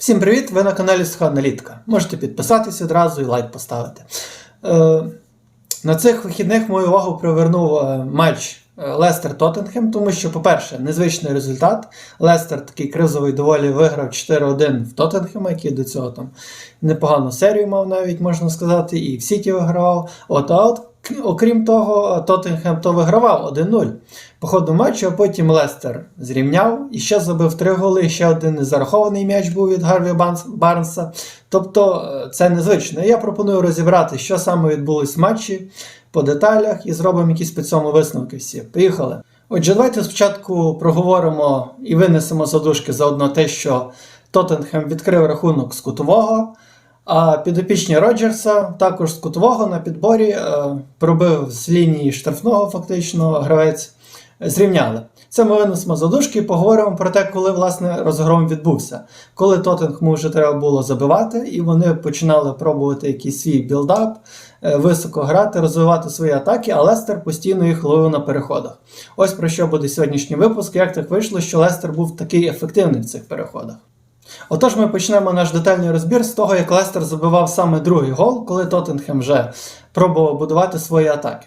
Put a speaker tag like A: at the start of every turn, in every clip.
A: Всім привіт! Ви на каналі Суха Аналітика. Можете підписатися одразу і лайк поставити. Е, на цих вихідних мою увагу привернув е, матч е, Лестер Тоттенхем, тому що, по-перше, незвичний результат. Лестер такий кризовий доволі виграв 4-1 в Тоттенхема, який до цього там непогану серію мав, навіть можна сказати, і в Сіті вигравав. От, а от, к- окрім того, Тоттенхем то вигравав 1-0 по ходу матчу, а потім Лестер зрівняв і ще забив три голи. Ще один незарахований м'яч був від Гарві Барнса. Тобто е, це незвично. Я пропоную розібрати, що саме відбулось в матчі по деталях і зробимо якісь по цьому висновки всі. Поїхали. Отже, давайте спочатку проговоримо і винесемо задушки заодно те, що Тоттенхем відкрив рахунок з кутового. А підопічні Роджерса також з кутового на підборі е, пробив з лінії штрафного, фактично, гравець е, зрівняли. Це ми винесемо задушки і поговоримо про те, коли власне розгром відбувся. Коли Тоттенхему вже треба було забивати, і вони починали пробувати якийсь свій білдап, е, високо грати, розвивати свої атаки, а Лестер постійно їх ловив на переходах. Ось про що буде сьогоднішній випуск, як так вийшло, що Лестер був такий ефективний в цих переходах. Отож, ми почнемо наш детальний розбір з того, як Лестер забивав саме другий гол, коли Тоттенхем вже пробував будувати свої атаки.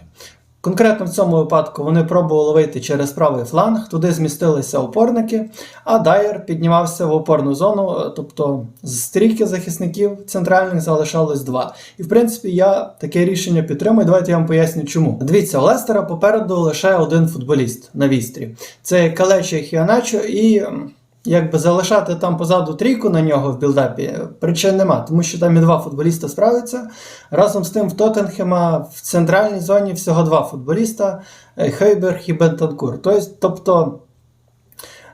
A: Конкретно в цьому випадку вони пробували вийти через правий фланг, туди змістилися опорники, а Дайер піднімався в опорну зону, тобто з стрійки захисників центральних залишалось два. І в принципі я таке рішення підтримую. Давайте я вам поясню чому. Дивіться, у Лестера попереду лише один футболіст на вістрі. Це Калечі Хіаначо і. Якби залишати там позаду трійку на нього в білдапі причин нема, тому що там і два футболіста справляться. Разом з тим, в Тоттенхема в центральній зоні всього два футболіста е, Хейберг і Бентанкур. Тобто,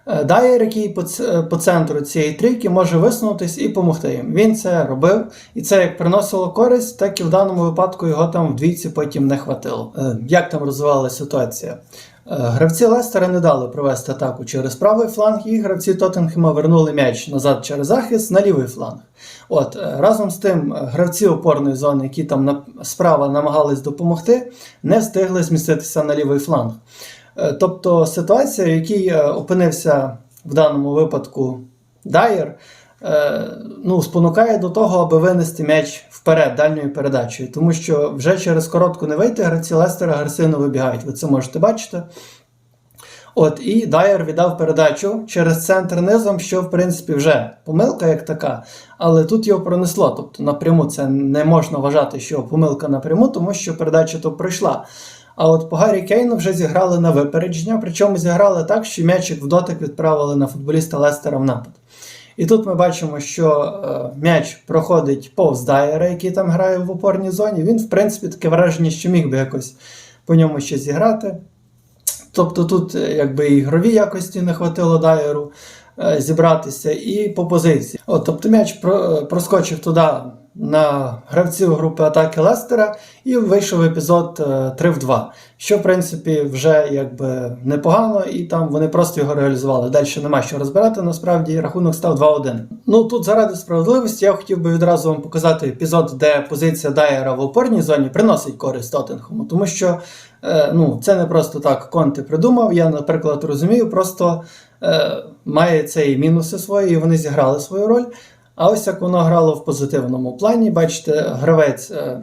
A: е, Дайер, який по, по центру цієї трійки, може висунутись і допомогти їм. Він це робив, і це як приносило користь, так і в даному випадку його там вдвійці потім не хватило. Е, Як там розвивалася ситуація? Е, Гравці Лестера не дали провести атаку через правий фланг, і гравці Тоттенхема вернули м'яч назад через захист на лівий фланг. От е, разом з тим, е, гравці опорної зони, які там справа намагались допомогти, не встигли зміститися на лівий фланг. Тобто ситуація, в якій опинився в даному випадку Дайер, ну, спонукає до того, аби винести м'яч вперед дальньою передачею, тому що вже через коротку не вийти гравці Лестера агресивно вибігають. Ви це можете бачити. От, і Дайер віддав передачу через центр низом, що в принципі вже помилка як така, але тут його пронесло. Тобто напряму це не можна вважати, що помилка напряму, тому що передача то пройшла. А от по Гаррі Кейну вже зіграли на випередження, причому зіграли так, що м'ячик в дотик відправили на футболіста Лестера в напад. І тут ми бачимо, що е, м'яч проходить повз Дайера, який там грає в опорній зоні. Він, в принципі, таке враження, що міг би якось по ньому ще зіграти. Тобто тут е, якби і ігрові якості не хватило Дайеру зібратися, і по позиції. От, тобто м'яч е, проскочив туди на гравців групи атаки Лестера і вийшов епізод е, 3 в 2, що в принципі вже якби непогано, і там вони просто його реалізували. Далі нема що розбирати. Насправді рахунок став 2-1. Ну тут заради справедливості я хотів би відразу вам показати епізод, де позиція Дайера в опорній зоні приносить користь Тоттенхему, тому що е, ну, це не просто так Конте придумав. Я, наприклад, розумію, просто е, має це мінуси свої, і вони зіграли свою роль. А ось як воно грало в позитивному плані, бачите, гравець е,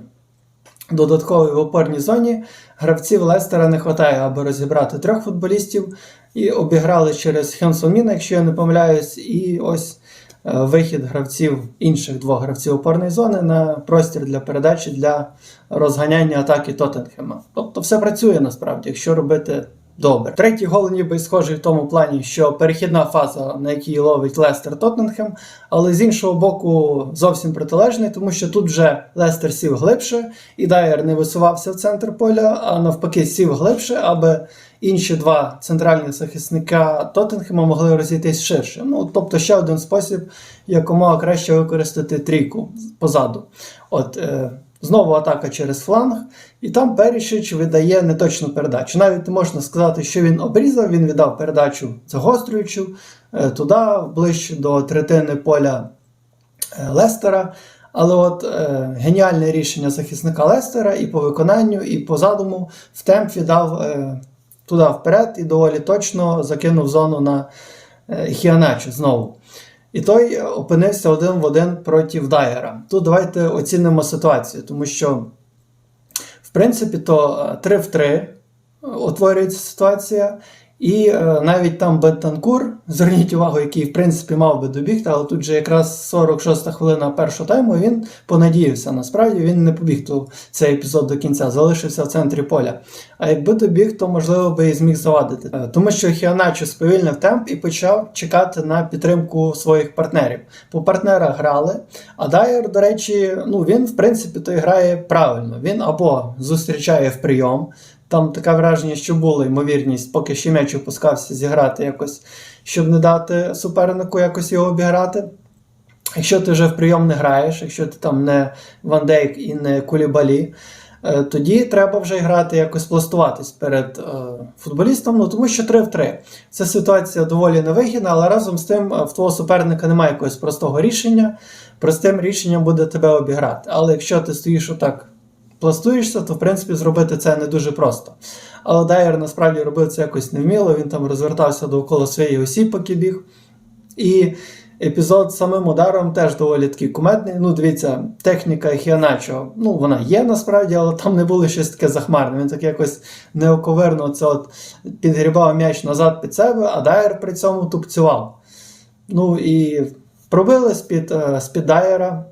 A: додатковий в опорній зоні. Гравців Лестера не вистачає, аби розібрати трьох футболістів. І обіграли через Хенсоміна, якщо я не помиляюсь, і ось е, вихід гравців інших двох гравців опорної зони на простір для передачі для розганяння атаки Тоттенхема. Тобто все працює насправді, якщо робити добре. Третій гол ніби схожий в тому плані, що перехідна фаза, на якій ловить Лестер Тоттенхем, але з іншого боку зовсім протилежний, тому що тут вже Лестер сів глибше, і Дайер не висувався в центр поля, а навпаки сів глибше, аби інші два центральні захисника Тоттенхема могли розійтись ширше. Ну, тобто ще один спосіб якомога краще використати трійку позаду. От, е, Знову атака через фланг, і там Перішич видає неточну передачу. Навіть можна сказати, що він обрізав, він віддав передачу загострюючу е, туди, ближче до третини поля е, Лестера. Але от е, геніальне рішення захисника Лестера і по виконанню, і по задуму в темпі дав е, туди вперед і доволі точно закинув зону на е, Хіаначу знову. І той опинився один в один проти Дайера. Тут давайте оцінимо ситуацію, тому що, в принципі, то 3 в 3 утворюється ситуація. І е, навіть там Бентанкур, зверніть увагу, який в принципі мав би добігти, але тут же якраз 46-та хвилина першого тайму він понадіявся. Насправді він не побіг то цей епізод до кінця, залишився в центрі поля. А якби добіг, то можливо би і зміг завадити. Е, Тому що Хіаначо сповільнив темп і почав чекати на підтримку своїх партнерів. По партнерах грали. А Дайер, до речі, ну він в принципі то і грає правильно. Він або зустрічає в прийом. Там таке враження, що була ймовірність, поки ще м'яч опускався, зіграти якось, щоб не дати супернику якось його обіграти. Якщо ти вже в прийом не граєш, якщо ти там не Ван Дейк і не Кулібалі, е, тоді треба вже грати якось пластуватись перед е, футболістом, ну тому що 3 в 3. Ця ситуація доволі невигідна, але разом з тим е, в твого суперника немає якогось простого рішення. Простим рішенням буде тебе обіграти. Але якщо ти стоїш отак пластуєшся, то в принципі зробити це не дуже просто. Але Дайер насправді робив це якось невміло, він там розвертався довкола своєї осі, поки біг. І епізод з самим ударом теж доволі такий кумедний. Ну, дивіться, техніка Хіаначо, ну, вона є насправді, але там не було щось таке захмарне. Він так якось неоковирно це от підгрібав м'яч назад під себе, а Дайер при цьому тупцював. Ну і пробили з-під, е, з-під Дайера.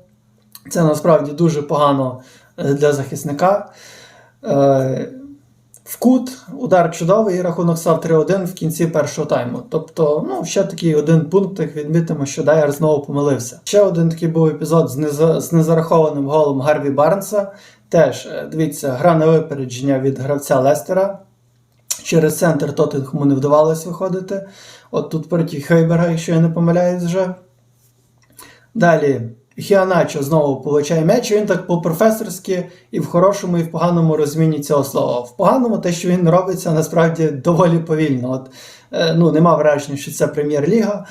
A: Це насправді дуже погано для захисника. Е, В кут удар чудовий рахунок став 3-1 в кінці першого тайму. Тобто, ну, ще такий один пункт, як відмітимо, що Дайер знову помилився. Ще один такий був епізод з, неза- з незарахованим голом Гарві Барнса. Теж, е, дивіться, гра на випередження від гравця Лестера. Через центр Тоттенхему не вдавалось виходити. От тут проти Хейберга, якщо я не помиляюсь вже. Далі Хіаначо знову получає м'яч, він так по-професорськи і в хорошому, і в поганому розміні цього слова. В поганому те, що він робиться, насправді доволі повільно. От, е, ну, Нема враження, що це прем'єр-ліга,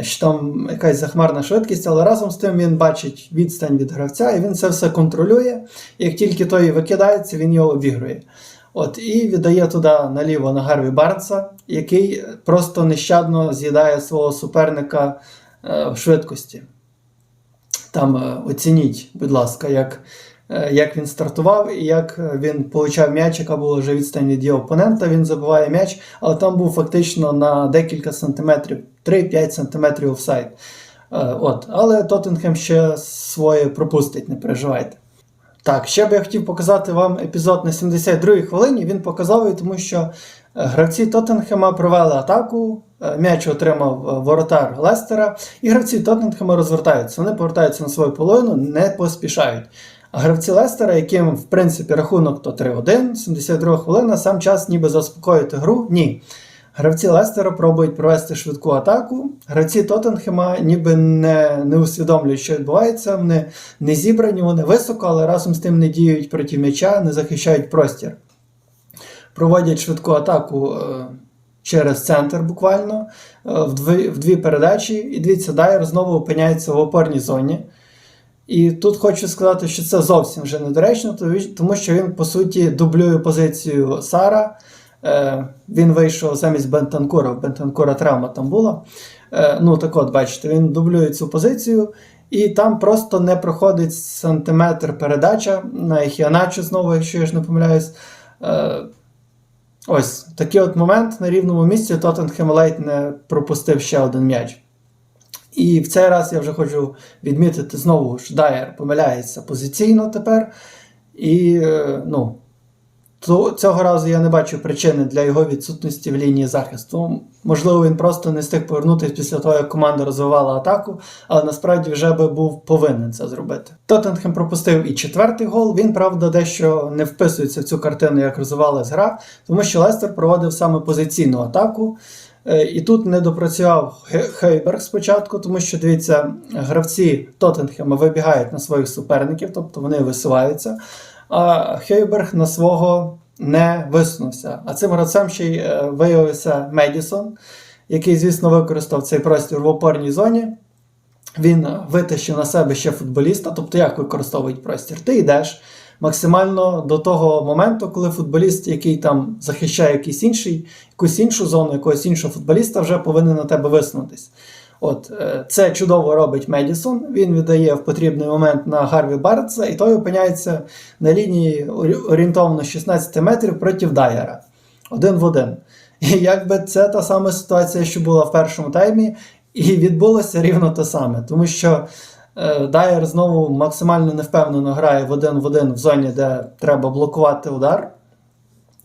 A: що там якась захмарна швидкість, але разом з тим він бачить відстань від гравця, і він це все контролює. Як тільки той викидається, він його обігрує. От, і віддає туди наліво на Гарві Барнса, який просто нещадно з'їдає свого суперника е, в швидкості. Там е, оцініть, будь ласка, як, е, як він стартував і як е, він получав м'яч, яка була вже відстань від його опонента. Він забиває м'яч, але там був фактично на декілька сантиметрів, 3-5 сантиметрів офсайд. От. Але Тоттенхем ще своє пропустить, не переживайте. Так, ще би я хотів показати вам епізод на 72-й хвилині. Він показав, тому що е, гравці Тоттенхема провели атаку, е, м'яч отримав е, воротар Лестера, і гравці Тоттенхема розвертаються. Вони повертаються на свою половину, не поспішають. А гравці Лестера, яким в принципі рахунок то 3-1, 72 хвилина, сам час ніби заспокоїти гру. Ні. Гравці Лестера пробують провести швидку атаку. Гравці Тоттенхема ніби не, не усвідомлюють, що відбувається. Вони не зібрані, вони високо, але разом з тим не діють проти м'яча, не захищають простір. Проводять швидку атаку е, через центр буквально е, в, дві, в дві передачі. І дивіться, Дайер знову опиняється в опорній зоні. І тут хочу сказати, що це зовсім вже недоречно, тому що він, по суті, дублює позицію Сара. Е, Він вийшов замість Бентанкура, в Бентанкура травма там була. Е, Ну, так от, бачите, він дублює цю позицію, і там просто не проходить сантиметр передача на Ехіаначо знову, якщо я ж не помиляюсь. Е, Ось такий от момент на рівному місці Тоттенхем ледь не пропустив ще один м'яч. І в цей раз я вже хочу відмітити знову, що Дайер помиляється позиційно тепер. І ну, цього разу я не бачу причини для його відсутності в лінії захисту. Можливо, він просто не встиг повернутися після того, як команда розвивала атаку, але насправді вже би був повинен це зробити. Тоттенхем пропустив і четвертий гол. Він, правда, дещо не вписується в цю картину, як розвивалась гра, тому що Лестер проводив саме позиційну атаку. Е, І тут не допрацював Хейберг спочатку, тому що дивіться, гравці Тоттенхема вибігають на своїх суперників, тобто вони висуваються. А Хейберг на свого не висунувся. А цим гравцем ще й е, виявився Медісон, який, звісно, використав цей простір в опорній зоні. Він витащив на себе ще футболіста. Тобто, як використовують простір? Ти йдеш максимально до того моменту, коли футболіст, який там захищає якийсь інший, якусь іншу зону, якогось іншого футболіста, вже повинен на тебе висунутись. От, е, Це чудово робить Медісон. Він віддає в потрібний момент на Гарві Бартса, і той опиняється на лінії орієнтовно 16 метрів проти Дайера. Один в один. І якби це та сама ситуація, що була в першому таймі, і відбулося рівно те саме. Тому що е, Дайер знову максимально невпевнено грає в один в один в зоні, де треба блокувати удар.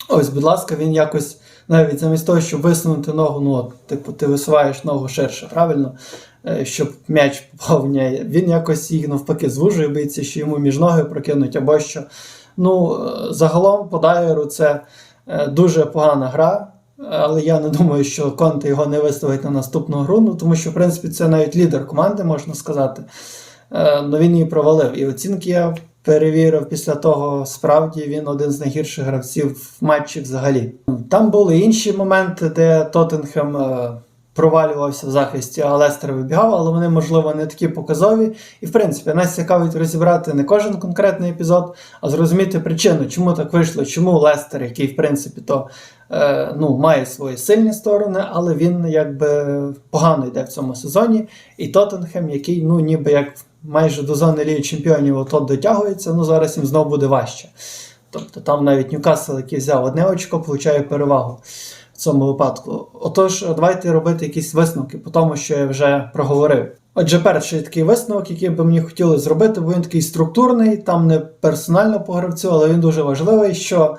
A: Ось, будь ласка, він якось навіть замість того, щоб висунути ногу, ну, от, типу, ти висуваєш ногу ширше, правильно, Е, щоб м'яч попав. Він якось їх навпаки звужує, боїться, що йому між ноги прокинуть або що. Ну, е, загалом по Дайеру це е, дуже погана гра. Але я не думаю, що Конте його не виставить на наступну гру, ну тому що, в принципі, це навіть лідер команди, можна сказати. Ну він її провалив. І оцінки я перевірив після того, справді він один з найгірших гравців в матчі взагалі. Там були інші моменти, де Тоттенхем е, провалювався в захисті, а Лестер вибігав, але вони, можливо, не такі показові. І, в принципі, нас цікавить розібрати не кожен конкретний епізод, а зрозуміти причину, чому так вийшло, чому Лестер, який, в принципі, то е, ну, має свої сильні сторони, але він якби погано йде в цьому сезоні. І Тоттенхем, який, ну, ніби як майже до зони Ліги Чемпіонів ото дотягується, ну зараз їм знову буде важче. Тобто там навіть Ньюкасл, який взяв одне очко, получає перевагу в цьому випадку. Отож, давайте робити якісь висновки по тому, що я вже проговорив. Отже, перший такий висновок, який би мені хотілося зробити, бо він такий структурний, там не персонально по гравцю, але він дуже важливий, що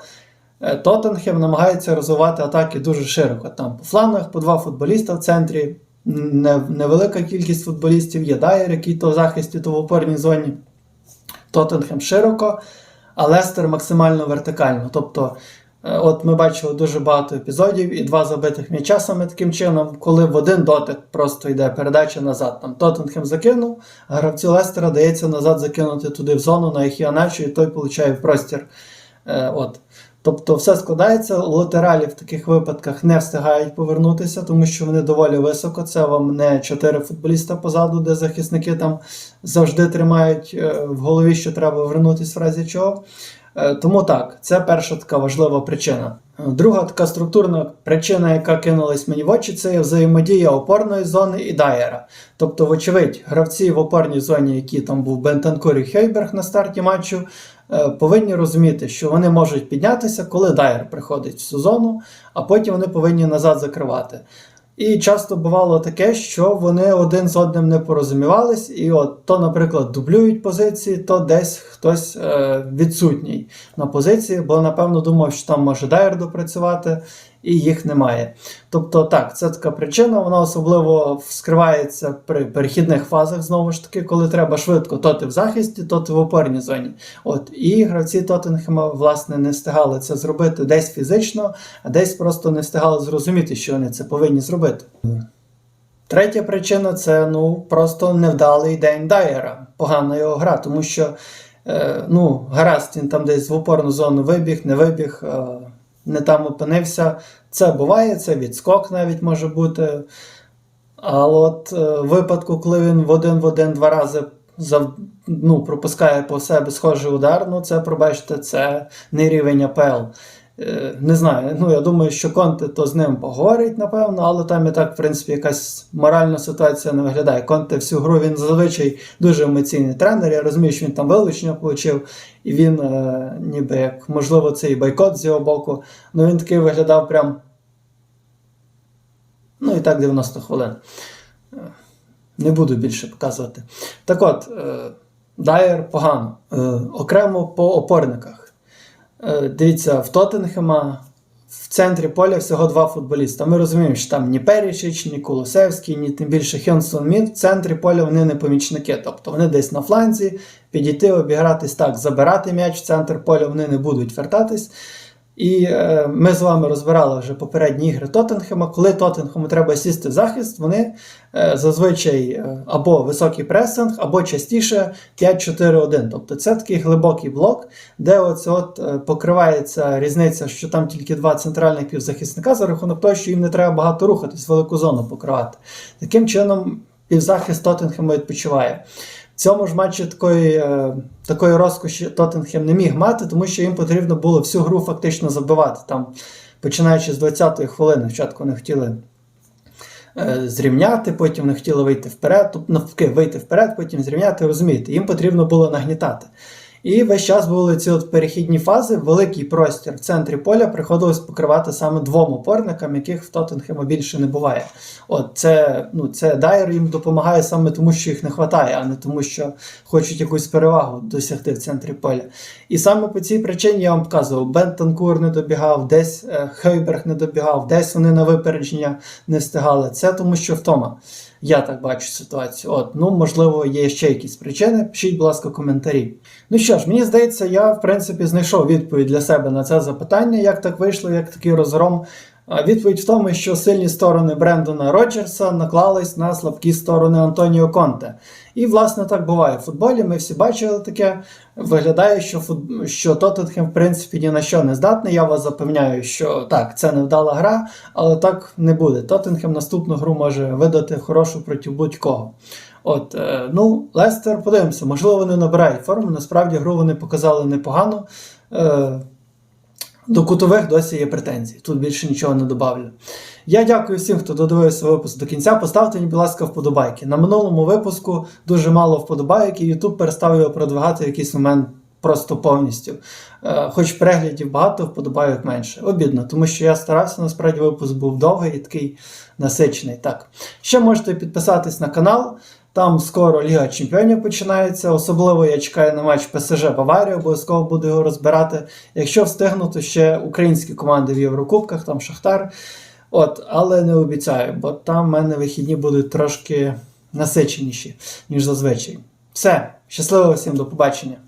A: е, Тоттенхем намагається розвивати атаки дуже широко. Там по флангах по два футболіста в центрі, невелика кількість футболістів, є Дайер, який то в захисті, то в опорній зоні. Тоттенхем широко, а Лестер максимально вертикально. Тобто, е, от ми бачили дуже багато епізодів і два забитих м'яча саме таким чином, коли в один дотик просто йде передача назад. Там Тоттенхем закинув, а гравцю Лестера дається назад закинути туди в зону на Ехіаначу, і той получає простір. Е, от. Тобто все складається, латералі в таких випадках не встигають повернутися, тому що вони доволі високо. Це вам не чотири футболіста позаду, де захисники там завжди тримають е, в голові, що треба вернутися в разі чого. Е, Тому так, це перша така важлива причина. Е, Друга така структурна причина, яка кинулась мені в очі, це взаємодія опорної зони і дайера. Тобто, вочевидь, гравці в опорній зоні, які там був Бентанкур і Хейберг на старті матчу, е, повинні розуміти, що вони можуть піднятися, коли дайер приходить в цю зону, а потім вони повинні назад закривати. І часто бувало таке, що вони один з одним не порозумівались, і от то, наприклад, дублюють позиції, то десь хтось е, відсутній на позиції, бо напевно думав, що там може дайер допрацювати, і їх немає. Тобто, так, це така причина, вона особливо вскривається при перехідних фазах, знову ж таки, коли треба швидко, то ти в захисті, то ти в опорній зоні. От, і гравці Тоттенхема, власне, не встигали це зробити десь фізично, а десь просто не встигали зрозуміти, що вони це повинні зробити. Третя причина це ну, просто невдалий день Дайера, погана його гра, тому що е, ну, гаразд він там десь в опорну зону вибіг, не вибіг, не там опинився. Це буває, це відскок навіть може бути. Але от е, в випадку, коли він в один в один два рази зав... ну, пропускає по себе схожий удар, ну це пробачте, це не рівень АПЛ. Е, Не знаю, ну я думаю, що Конте то з ним поговорить, напевно, але там і так, в принципі, якась моральна ситуація не виглядає. Конте всю гру він зазвичай дуже емоційний тренер. Я розумію, що він там вилучення отримав, і він, е, ніби як, можливо, це і бойкот з його боку. Ну він такий виглядав прям. Ну і так 90 хвилин. Е, Не буду більше показувати. Так от, е, Дайер погано. Е, Окремо по опорниках. Е, Дивіться, в Тоттенхема в центрі поля всього два футболіста. Ми розуміємо, що там ні Перішич, ні Колосевський, ні тим більше Хьонсон Мід. В центрі поля вони не помічники. Тобто вони десь на фланзі, підійти, обігратись так, забирати м'яч в центр поля вони не будуть вертатись. І е, ми з вами розбирали вже попередні ігри Тоттенхема. Коли Тоттенхему треба сісти в захист, вони е, зазвичай е, або високий пресинг, або частіше 5-4-1. Тобто це такий глибокий блок, де оце от е, покривається різниця, що там тільки два центральних півзахисника за рахунок того, що їм не треба багато рухатись, велику зону покривати. Таким чином, півзахист Тоттенхему відпочиває. Цьому ж матчі такої, е, такої розкоші Тоттенхем не міг мати, тому що їм потрібно було всю гру фактично забивати. Там, починаючи з 20-ї хвилини, спочатку не хотіли е, зрівняти, потім не хотіли вийти вперед, тобто навпаки, вийти вперед, потім зрівняти, розумієте, їм потрібно було нагнітати. І весь час були ці от перехідні фази, великий простір в центрі поля приходилось покривати саме двом опорникам, яких в Тоттенхема більше не буває. От це, ну, це Дайер їм допомагає саме тому, що їх не вистачає, а не тому, що хочуть якусь перевагу досягти в центрі поля. І саме по цій причині я вам показував, Бентанкур не добігав, десь е, Хейберг не добігав, десь вони на випередження не встигали. Це тому, що втома. Я так бачу ситуацію. От, ну можливо, є ще якісь причини. Пишіть, будь ласка, коментарі. Ну що ж, мені здається, я в принципі знайшов відповідь для себе на це запитання, як так вийшло, як такий розгром. Відповідь в тому, що сильні сторони Брендона Роджерса наклались на слабкі сторони Антоніо Конте. І, власне, так буває в футболі. Ми всі бачили таке. Виглядає, що фут... що Тоттенхем, в принципі, ні на що не здатний. Я вас запевняю, що так, це невдала гра, але так не буде. Тоттенхем наступну гру може видати хорошу проти будь-кого. От, е, ну, Лестер, подивимося, можливо, вони набирають форму. Насправді гру вони показали непогано. До кутових досі є претензії. Тут більше нічого не добавлю. Я дякую всім, хто додивився випуск до кінця. Поставте мені, будь ласка, вподобайки. На минулому випуску дуже мало вподобайок, і YouTube перестав його продвигати в якийсь момент просто повністю. Е, Хоч переглядів багато, вподобайок менше. Обідно, тому що я старався, насправді випуск був довгий і такий насичений. Так. Ще можете підписатись на канал. Там скоро Ліга Чемпіонів починається. Особливо я чекаю на матч ПСЖ Баварія, обов'язково буду його розбирати. Якщо встигну, то ще українські команди в Єврокубках, там Шахтар. От, але не обіцяю, бо там в мене вихідні будуть трошки насиченіші, ніж зазвичай. Все, щасливо всім, до побачення.